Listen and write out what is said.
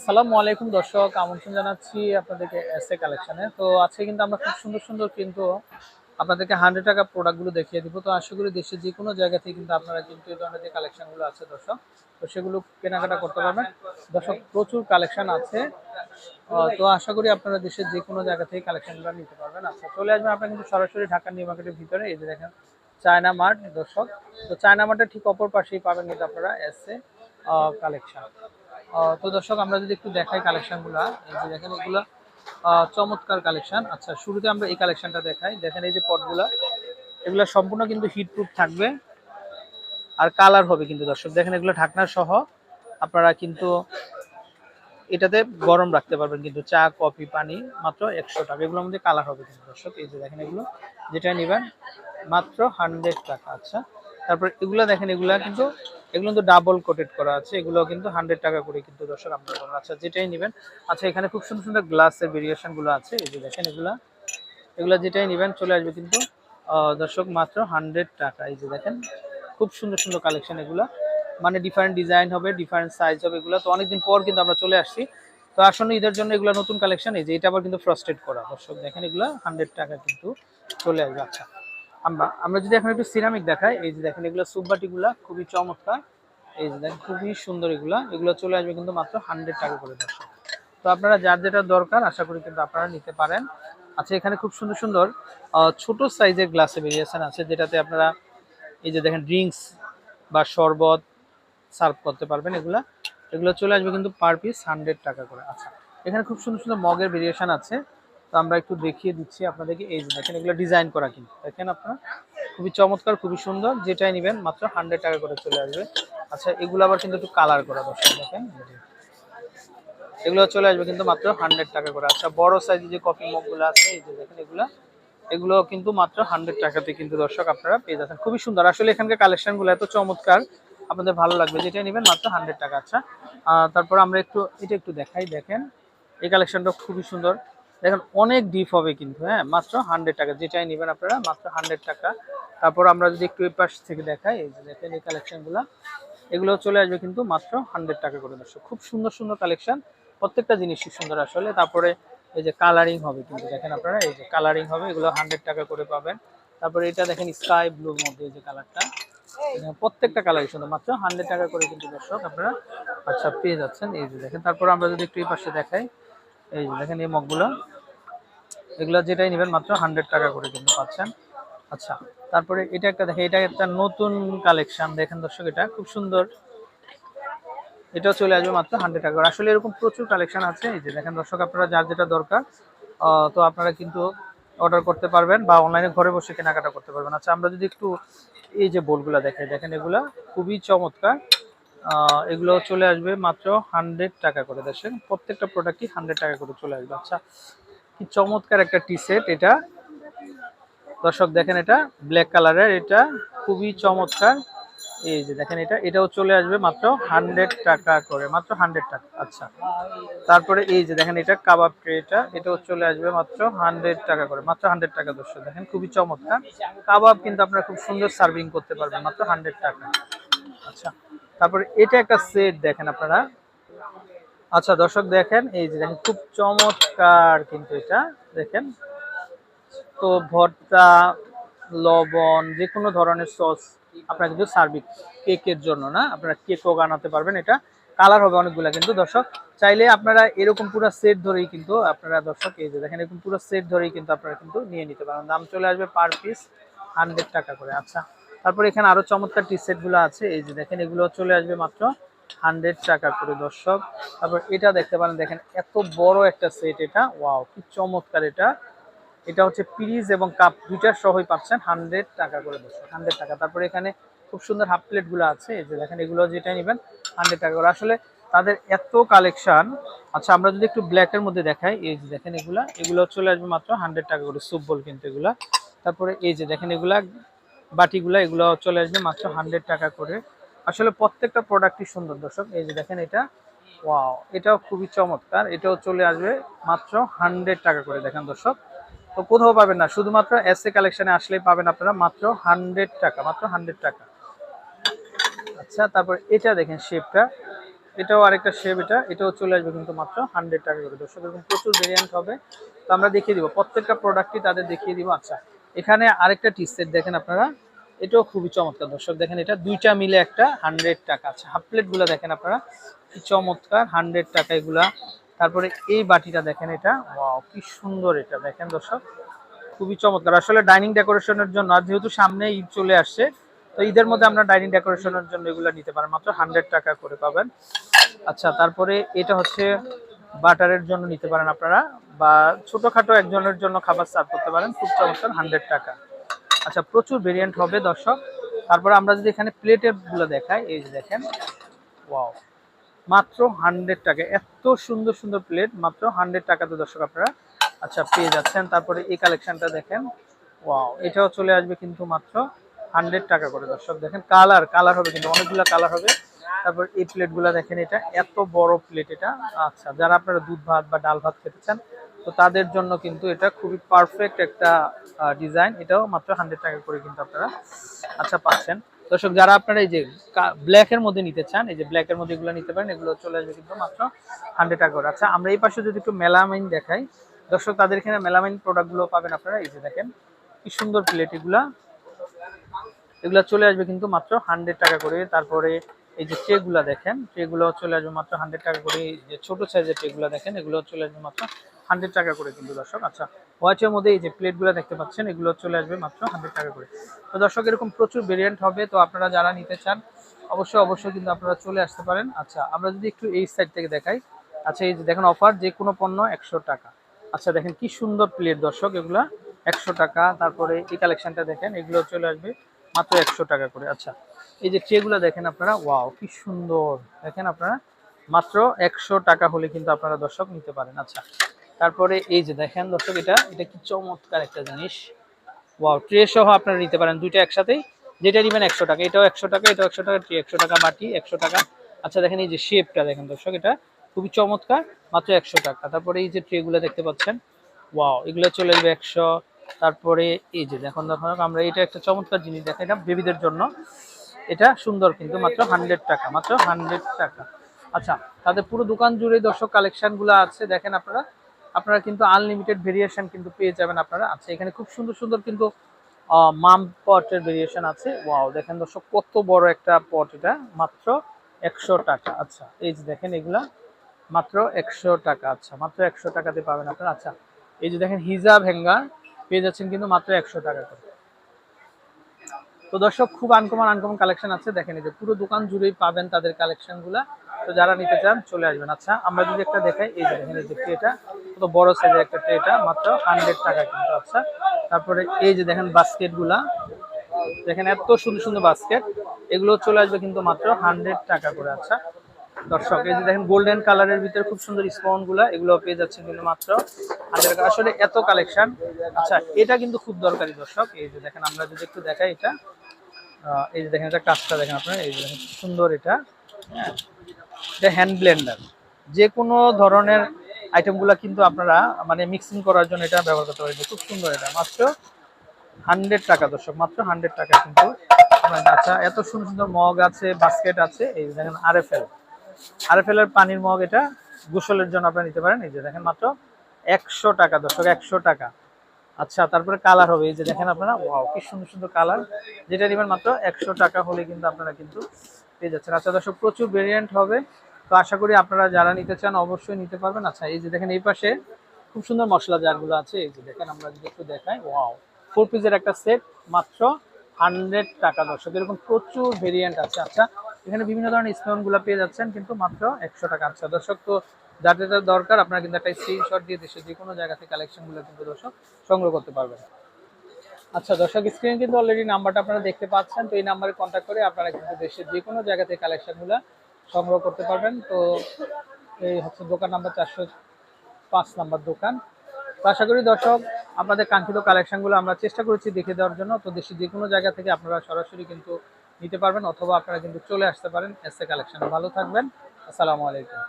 আসসালামু আলাইকুম দর্শক, আমন্ত্রণ জানাচ্ছি আপনাদেরকে এস এ কালেকশনে তো আজকে কিন্তু আমরা খুব সুন্দর সুন্দর কিন্তু আপনাদেরকে হান্ড্রেড টাকা প্রোডাক্টগুলো দেখিয়ে দিব। তো আশা করি দেশের যে কোনো জায়গা থেকে কিন্তু আপনারা কিন্তু এই ধরনের যে কালেকশনগুলো আছে দর্শক, তো সেগুলো কেনাকাটা করতে পারবেন। দর্শক, প্রচুর কালেকশন আছে। তো আশা করি আপনারা দেশের যে কোনো জায়গা থেকে কালেকশনগুলো নিতে পারবেন। আচ্ছা চলে আসবেন আপনারা কিন্তু সরাসরি ঢাকা নিউ মার্কেটের ভিতরে। এই যে দেখেন চায়না মার্ট দর্শক। তো চায়না মার্টের ঠিক অপর পাশেই পাবেন কিন্তু আপনারা এস এ কালেকশন তো দর্শক, আমরা যদি একটু দেখাই কালেকশনগুলো, এই যে দেখেন এগুলো চমৎকার কালেকশন। আচ্ছা শুরুতে আমরা এই কালেকশনটা দেখাই। দেখেন এই যে পটগুলা, এগুলো সম্পূর্ণ কিন্তু হিট প্রুফ থাকবে আর কালার হবে কিন্তু দর্শক। দেখেন এগুলো ঢাকনা সহ আপনারা কিন্তু এটাতে গরম রাখতে পারবেন কিন্তু চা, কফি, পানি মাত্র একশো টাকা। এগুলোর মধ্যে কালার হবে কিন্তু দর্শক। এই যে দেখেন এগুলো, যেটা নেবেন মাত্র হান্ড্রেড টাকা। আচ্ছা তারপর এগুলা দেখেন, এগুলা কিন্তু, এগুলো কিন্তু ডাবল কোটেড করা আছে। এগুলো কিন্তু হান্ড্রেড টাকা করে কিন্তু দর্শক আপনারা পাবেন। আচ্ছা যেটাই নেবেন আচ্ছা এখানে খুব সুন্দর সুন্দর গ্লাসের ভেরিয়েশনগুলো আছে। এই যে দেখেন এগুলা এগুলা যেটাই নেবেন, চলে আসবে কিন্তু দর্শক মাত্র হান্ড্রেড টাকা। এই যে দেখেন, খুব সুন্দর সুন্দর কালেকশন এগুলা। মানে ডিফারেন্ট ডিজাইন হবে ডিফারেন্ট সাইজ হবে এগুলো। তো অনেকদিন পর কিন্তু আমরা চলে আসছি। তো আসলে ঈদের জন্য এগুলো নতুন কালেকশন এই যে এটা আবার কিন্তু ফ্রস্টেড করা। দর্শক দেখেন এগুলো হান্ড্রেড টাকা কিন্তু চলে আসবে। আচ্ছা। আমরা আমরা যদি এখন একটু সিরামিক দেখাই, এই যে দেখেন এগুলো সুববাটিগুলা খুবই চমৎকার। এই যে দেখেন খুবই সুন্দর এগুলা। এগুলো চলে আসবে কিন্তু মাত্র হান্ড্রেড টাকা করে দর্শক তো আপনারা যার যেটা দরকার, আশা করি কিন্তু আপনারা নিতে পারেন। আচ্ছা এখানে খুব সুন্দর সুন্দর ছোট সাইজের গ্লাসে ভেরিয়েশন আছে, যেটাতে আপনারা এই যে দেখেন ড্রিঙ্কস বা শরবত সার্ভ করতে পারবেন এগুলা। এগুলো চলে আসবে কিন্তু পার পিস হান্ড্রেড টাকা করে। আচ্ছা এখানে খুব সুন্দর সুন্দর মগের ভেরিয়েশন আছে। তো আমরা একটু দেখিয়ে দিচ্ছি আপনাদেরকে। এই যে দেখেন, এগুলো ডিজাইন করা কিন্তু। দেখেন আপনারা, খুবই চমৎকার, খুবই সুন্দর। যেটাই নেবেন, মাত্র হান্ড্রেড টাকা করে চলে আসবে। আচ্ছা এগুলো আবার কিন্তু একটু কালার করা দর্শক, দেখেন। এগুলো চলে আসবে কিন্তু মাত্র হান্ড্রেড টাকা করে। আচ্ছা বড় সাইজের যে কফি মগগুলো আছে, এই যে দেখেন এগুলা, এগুলো কিন্তু মাত্র হান্ড্রেড টাকাতে কিন্তু দর্শক আপনারা পেয়ে যাচ্ছেন। খুবই সুন্দর। আসলে এখানকার কালেকশনগুলো এত চমৎকার, আপনাদের ভালো লাগবে। যেটা নেবেন, মাত্র হান্ড্রেড টাকা। আচ্ছা তারপর আমরা একটু, এটা একটু দেখাই, দেখেন। এই কালেকশনটা খুবই সুন্দর। দেখেন, অনেক ডিপ হবে কিন্তু হ্যাঁ? মাত্র হান্ড্রেড টাকা, যেটাই নেবেন আপনারা, মাত্র হান্ড্রেড টাকা। তারপর আমরা যদি একটু এই পাশ থেকে দেখাই, এই যে দেখেন এই কালেকশনগুলো এগুলো চলে আসবে কিন্তু মাত্র হান্ড্রেড টাকা করে, দর্শক। খুব সুন্দর সুন্দর কালেকশন প্রত্যেকটা জিনিসই সুন্দর আসলে। তারপরে এই যে কালারিং হবে কিন্তু, দেখেন আপনারা, এই যে কালারিং হবে, এগুলো হান্ড্রেড টাকা করে পাবেন। তারপরে এটা দেখেন স্কাই ব্লুর মধ্যে, এই যে কালারটা প্রত্যেকটা কালারই সুন্দর, মাত্র হান্ড্রেড টাকা করে কিন্তু, দর্শক, আপনারা আচ্ছা পেয়ে যাচ্ছেন। এই যে দেখেন, তারপর আমরা যদি একটু এই পাশে দেখাই এই দেখেন এই মগগুলো। এগুলো যেটাই নেবেন মাত্র হান্ড্রেড টাকা করে কিন্তু পাচ্ছেন। আচ্ছা তারপরে এটা একটা দেখেন, এটা একটা নতুন কালেকশন দেখেন দর্শক, এটা খুব সুন্দর। এটাও চলে আসবে মাত্র হান্ড্রেড টাকা। আসলে এরকম প্রচুর কালেকশন আছে। এই যে দেখেন দর্শক, আপনারা যার যেটা দরকার তো আপনারা কিন্তু অর্ডার করতে পারবেন বা অনলাইনে ঘরে বসে কেনাকাটা করতে পারবেন। আচ্ছা আমরা যদি একটু এই যে বোলগুলো দেখাই। দেখেন এগুলা খুবই চমৎকার। এগুলো চলে আসবে মাত্র হান্ড্রেড টাকা করে দেখেন প্রত্যেকটা প্রোডাক্টই হান্ড্রেড টাকা করে চলে আসবে। আচ্ছা কি চমৎকার একটা টি সেট এটা। দর্শক, দেখেন এটা ব্ল্যাক কালারের এটা খুবই চমৎকার। এই যে দেখেন এটা, এটাও চলে আসবে মাত্র হান্ড্রেড টাকা করে, মাত্র হান্ড্রেড টাকা। আচ্ছা তারপরে এই যে দেখেন এটা কাবাব ট্রে এটা, এটাও চলে আসবে মাত্র হান্ড্রেড টাকা করে, মাত্র হান্ড্রেড টাকা দর্শক। দেখেন খুবই চমৎকার। কাবাব কিন্তু আপনারা খুব সুন্দর সার্ভিং করতে পারবেন, মাত্র হান্ড্রেড টাকা। আচ্ছা তারপরে এটা একটা সেট দেখেন আপনারা। আচ্ছা দর্শক দেখেন, এই যে দেখেন, খুব চমৎকার কিন্তু এটা, দেখেন। তো ভর্তা, লবণ যে কোনো ধরনের সস আপনারা কিন্তু সার্ভিক কেকের জন্য, না? আপনারা কেকও বানাতে পারবেন এটা। কালার হবে অনেকগুলা কিন্তু, দর্শক। চাইলে আপনারা এরকম পুরো সেট ধরেই কিন্তু আপনারা, দর্শক, এই যে দেখেন, এরকম পুরো সেট ধরেই কিন্তু আপনারা কিন্তু নিয়ে নিতে পারেন। দাম চলে আসবে পার পিস হান্ড্রেড টাকা করে। আচ্ছা তারপর এখানে আরও চমৎকার টি সেটগুলো আছে। এই যে দেখেন, এগুলো চলে আসবে মাত্র হান্ড্রেড টাকা করে, দর্শক। তারপর এটা দেখতে পারেন, দেখেন, এত বড় একটা সেট এটা। ওয়াও, কি চমৎকার এটা। এটা হচ্ছে পিরিজ এবং কাপ দুইটার সহই পাচ্ছেন, হান্ড্রেড টাকা করে, দর্শক, হান্ড্রেড টাকা। তারপরে এখানে খুব সুন্দর হাফ প্লেটগুলো আছে। এই যে দেখেন, এগুলো যেটা নেবেন, হান্ড্রেড টাকা করে। আসলে তাদের এত কালেকশন। আচ্ছা আমরা যদি একটু ব্ল্যাকের মধ্যে দেখাই, এই যে দেখেন এগুলা, এগুলো চলে আসবে মাত্র হান্ড্রেড টাকা করে, সুপ বল কিন্তু এগুলা। তারপরে এই যে দেখেন, এগুলা বাটিগুলা, এগুলো চলে আসবে মাত্র হান্ড্রেড টাকা করে। আসলে প্রত্যেকটা প্রোডাক্টই সুন্দর দর্শক। এই যে দেখেন এটা ওয়াও এটাও খুবই চমৎকার। এটাও চলে আসবে মাত্র হান্ড্রেড টাকা করে, দেখেন দর্শক। তো কোথাও পাবেন না, শুধুমাত্র এস এ কালেকশনে আসলেই পাবেন আপনারা মাত্র হান্ড্রেড টাকা, মাত্র হান্ড্রেড টাকা। আচ্ছা তারপর এটা দেখেন শেপটা এটাও আরেকটা শেপ এটা, এটাও চলে আসবে কিন্তু মাত্র হান্ড্রেড টাকা করে। দর্শক, এরকম প্রচুর ভেরিয়েন্ট হবে। তো আমরা দেখিয়ে দিব, প্রত্যেকটা প্রোডাক্টই তাদের দেখিয়ে দিব। আচ্ছা এখানে আরেকটা টি সেট দেখেন আপনারা। এটাও খুবই চমৎকার। দর্শক, দেখেন এটা দুইটা মিলে একটা হান্ড্রেড টাকা আচ্ছা হাফ প্লেটগুলো দেখেন আপনারা। কি চমৎকার হান্ড্রেড টাকা এগুলা। তারপরে এই বাটিটা দেখেন এটা। কি সুন্দর এটা। দেখেন দর্শক, খুবই চমৎকার। আসলে ডাইনিং ডেকোরেশনের জন্য, আর যেহেতু সামনে ঈদ চলে আসছে, তো ঈদের মধ্যে আমরা ডাইনিং ডেকোরেশনের জন্য এগুলো নিতে পারেন। মাত্র হান্ড্রেড টাকা করে পাবেন। আচ্ছা তারপরে এটা হচ্ছে বাটারের জন্য নিতে পারেন আপনারা। বা ছোটোখাটো একজনের জন্য খাবার সার্ভ করতে পারেন। খুব চমৎকার হান্ড্রেড টাকা। আচ্ছা প্রচুর ভেরিয়েন্ট হবে দর্শক। তারপরে আমরা যদি এখানে প্লেটেরগুলো দেখাই, এই যে দেখেন ওয়াও মাত্র হান্ড্রেড টাকা। এত সুন্দর সুন্দর প্লেট মাত্র হান্ড্রেড টাকাতে দর্শক আপনারা আচ্ছা পেয়ে যাচ্ছেন। তারপরে এই কালেকশনটা দেখেন ওয়াও এটাও চলে আসবে কিন্তু মাত্র হান্ড্রেড টাকা করে দর্শক। দেখেন কালার কালার হবে কিন্তু, অনেকগুলো কালার হবে। তারপর এই প্লেটগুলো দেখেন এটা, এত বড় প্লেট এটা। আচ্ছা যারা আপনারা দুধ ভাত বা ডাল ভাত খেতে চান তো তাদের জন্য কিন্তু এটা খুবই পারফেক্ট একটা ডিজাইন এটাও মাত্র হান্ড্রেড টাকা করে কিন্তু আপনারা আচ্ছা পাচ্ছেন। দর্শক, যারা আপনারা এই যে ব্ল্যাকের মধ্যে নিতে চান, এই যে ব্ল্যাকের মধ্যে এগুলো নিতে পারেন, এগুলো চলে আসবে কিন্তু মাত্র হান্ড্রেড টাকা করে। আচ্ছা আমরা এই পাশে যদি একটু মেলামাইন দেখাই। দর্শক, তাদের এখানে মেলামাইন প্রোডাক্টগুলো পাবেন আপনারা। এই যে দেখেন, কি সুন্দর প্লেট এগুলা। এগুলা চলে আসবে কিন্তু মাত্র হান্ড্রেড টাকা করে। তারপরে এই যে ট্রেগুলা দেখেন ট্রেগুলো চলে আসবে মাত্র হান্ড্রেড টাকা করে। যে ছোট সাইজের ট্রেগুলো দেখেন এগুলো চলে আসবে মাত্র হান্ড্রেড টাকা করে কিন্তু দর্শক। আচ্ছা হোয়াইটের মধ্যে এই যে প্লেটগুলো দেখতে পাচ্ছেন, এগুলো চলে আসবে মাত্র হান্ড্রেড টাকা করে। তো দর্শক, এরকম প্রচুর ভেরিয়েন্ট হবে, তো আপনারা যারা নিতে চান, অবশ্যই অবশ্যই কিন্তু আপনারা চলে আসতে পারেন। আচ্ছা আমরা যদি একটু এই সাইড থেকে দেখাই। আচ্ছা এই যে দেখেন অফার যে কোনো পণ্য একশো টাকা। আচ্ছা দেখেন কি সুন্দর প্লেট দর্শক, এগুলা একশো টাকা। তারপরে এই কালেকশনটা দেখেন, এগুলো চলে আসবে মাত্র একশো টাকা করে। আচ্ছা এই যে ট্রেগুলো দেখেন আপনারা ওয়াও কি সুন্দর। দেখেন আপনারা, মাত্র একশো টাকা হলে কিন্তু আপনারা দর্শক নিতে পারেন। আচ্ছা তারপরে এই যে দেখেন দর্শক, এটা এটা কি চমৎকার একটা জিনিস। ওয়াও ট্রে সহ আপনারা নিতে পারেন দুইটা একসাথেই। যেটা নেবেন একশো টাকা, এটাও একশো টাকা, এটাও একশো টাকা ট্রে একশো টাকা, বাটি একশো টাকা। আচ্ছা দেখেন এই যে শেপটা দেখেন দর্শক, এটা খুবই চমৎকার, মাত্র একশো টাকা। তারপরে এই যে ট্রেগুলো দেখতে পাচ্ছেন ওয়াও এগুলো চলে যাবে একশো। তারপরে এই যে দেখুন দেখুন আমরা এটা একটা চমৎকার জিনিস দেখেন এটা বেবিদের জন্য। এটা সুন্দর কিন্তু, মাত্র হান্ড্রেড টাকা, মাত্র হান্ড্রেড টাকা। আচ্ছা তাদের পুরো দোকান জুড়ে দর্শক কালেকশনগুলো আছে, দেখেন আপনারা। আপনারা কিন্তু আনলিমিটেড ভেরিয়েশন কিন্তু পেয়ে যাবেন আপনারা। আচ্ছা এখানে খুব সুন্দর সুন্দর কিন্তু মাম পটের ভেরিয়েশন আছে। ওয়াও দেখেন দর্শক, কত বড় একটা পট এটা। মাত্র একশো টাকা। আচ্ছা এই যে দেখেন এগুলা, মাত্র একশো টাকা। আচ্ছা মাত্র একশো টাকাতে পাবেন আপনারা। আচ্ছা এই যে দেখেন হিজাব হ্যাঙ্গার পেয়ে যাচ্ছেন কিন্তু মাত্র একশো টাকা করে। তো দর্শক, খুব আনকমন আনকমন কালেকশন আছে। দেখেন এই যে পুরো দোকান জুড়েই পাবেন তাদের কালেকশনগুলা। তো যারা নিতে চান, চলে আসবেন। আচ্ছা আমরা যদি একটা দেখাই, এই যে দেখেন, এই যে ট্রেটা, কত বড় সাইজের একটা ট্রেটা, মাত্র হান্ড্রেড টাকা কিন্তু আচ্ছা। তারপরে এই যে দেখেন বাস্কেটগুলা দেখেন এত সুন্দর সুন্দর বাস্কেট, এগুলো চলে আসবে কিন্তু মাত্র হান্ড্রেড টাকা করে আচ্ছা। দর্শক, এই যে দেখেন গোল্ডেন কালারের ভিতরে খুব সুন্দর স্পনগুলা এগুলো পেয়ে যাচ্ছে কিন্তু মাত্র হান্ড্রেড টাকা। আসলে এত কালেকশন আচ্ছা এটা কিন্তু খুব দরকারি দর্শক, এই যে দেখেন, আমরা যদি একটু দেখাই এটা এই যে দেখেন, এটা কাজটা দেখেন আপনারা, এই যে দেখেন, সুন্দর এটা হ্যাঁ। এটা হ্যান্ড ব্লেন্ডার যে কোনো ধরনের আইটেমগুলো কিন্তু আপনারা মানে মিক্সিং করার জন্য এটা ব্যবহার করতে পারেন খুব সুন্দর এটা। মাত্র হান্ড্রেড টাকা দর্শক, মাত্র হান্ড্রেড টাকা কিন্তু আচ্ছা এত সুন্দর সুন্দর মগ আছে বাস্কেট আছে। এই দেখেন আরএফএল। আরএফএল এর পানির মগ এটা গোসলের জন্য আপনারা নিতে পারেন। এই যে দেখেন মাত্র একশো টাকা দর্শক, একশো টাকা। আচ্ছা তারপরে কালার হবে। এই যে দেখেন আপনারা, ওয়াও, কি সুন্দর সুন্দর কালার। যেটা নেবেন মাত্র একশো টাকা হলে কিন্তু আপনারা কিন্তু পেয়ে যাচ্ছেন। আচ্ছা দর্শক, প্রচুর ভেরিয়েন্ট হবে। তো আশা করি আপনারা যারা নিতে চান অবশ্যই নিতে পারবেন। আচ্ছা এই যে দেখেন এই পাশে খুব সুন্দর মশলা জারগুলো আছে। এই যে দেখেন আমরা যদি একটু দেখাই, ওয়াও ফোর পিসের একটা সেট মাত্র হান্ড্রেড টাকা দর্শক। এরকম প্রচুর ভেরিয়েন্ট আছে। আচ্ছা এখানে বিভিন্ন ধরনের স্টোনগুলো পেয়ে যাচ্ছেন, কিন্তু মাত্র একশো টাকা। আচ্ছা দর্শক, তো যার যেটা দরকার, আপনারা কিন্তু একটা স্ক্রিনশট দিয়ে দেশের যে কোনো জায়গা থেকে কালেকশনগুলো কিন্তু দর্শক সংগ্রহ করতে পারবেন। আচ্ছা দর্শক স্ক্রিন কিন্তু অলরেডি নাম্বারটা আপনারা দেখতে পাচ্ছেন, তো এই নাম্বারে কন্ট্যাক্ট করে আপনারা কিন্তু দেশের যে কোনো জায়গা থেকে কালেকশনগুলো সংগ্রহ করতে পারবেন। তো এই হচ্ছে দোকান নাম্বার চারশো পাঁচ নাম্বার দোকান। তো আশা করি দর্শক, আপনাদের কাঙ্ক্ষিত কালেকশনগুলো আমরা চেষ্টা করেছি দেখে দেওয়ার জন্য। তো দেশের যে কোনো জায়গা থেকে আপনারা সরাসরি কিন্তু নিতে পারবেন, অথবা আপনারা কিন্তু চলে আসতে পারেন। এস এ কালেকশন ভালো থাকবেন। আসসালামু আলাইকুম।